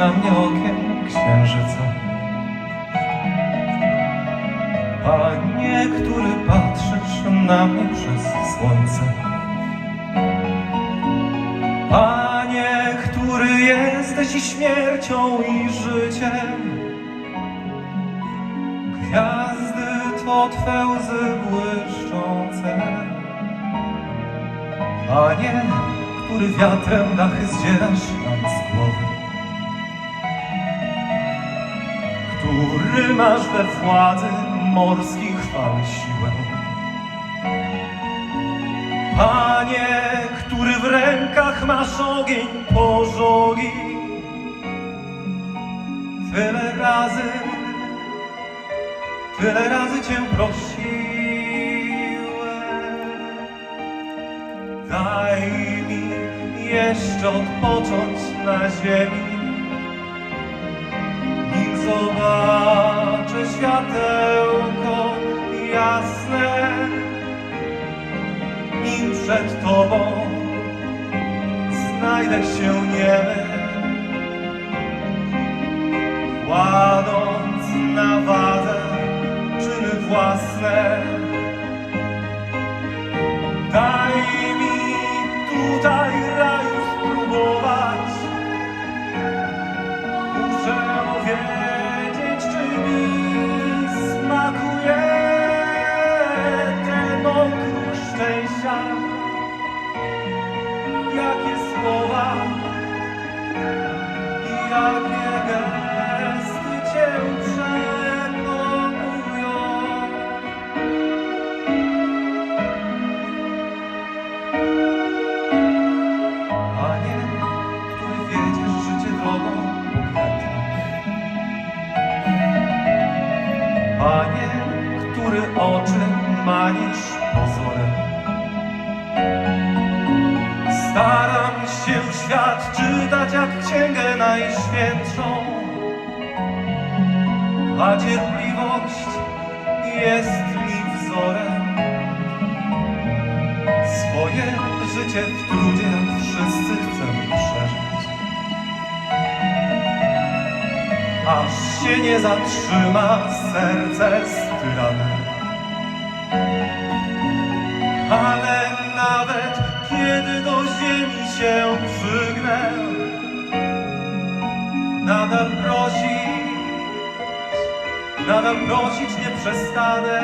na mnie okiem księżyca. Panie, który patrzysz na mnie przez słońce. Panie, który jesteś i śmiercią i życiem. Gwiazdy to Twe łzy błyszczące. Panie, który wiatrem dachy zdzierasz nam z głowy. Który masz we władzy morskich fal siłę. Panie, który w rękach masz ogień pożogi. Tyle razy, tyle razy Cię prosiłem. Daj mi jeszcze odpocząć na ziemi, nim zobaczę światełko jasne, nim przed Tobą znajdę się niemy, kładąc na wadze czyny własne. Daj mi tutaj raju spróbować. Muszę wiedzieć, czy mi smakuje ten okruch szczęścia. Jakie słowa i jakie Panie, który oczy manisz pozorem. Staram się świat czytać jak księgę najświętszą, a cierpliwość jest mi wzorem. Swoje życie w trudzie jak wszyscy chcemy przeżyć. Aż się nie zatrzyma serce styrane. Ale nawet kiedy do ziemi się przygnę, nadal prosić, nadal prosić nie przestanę.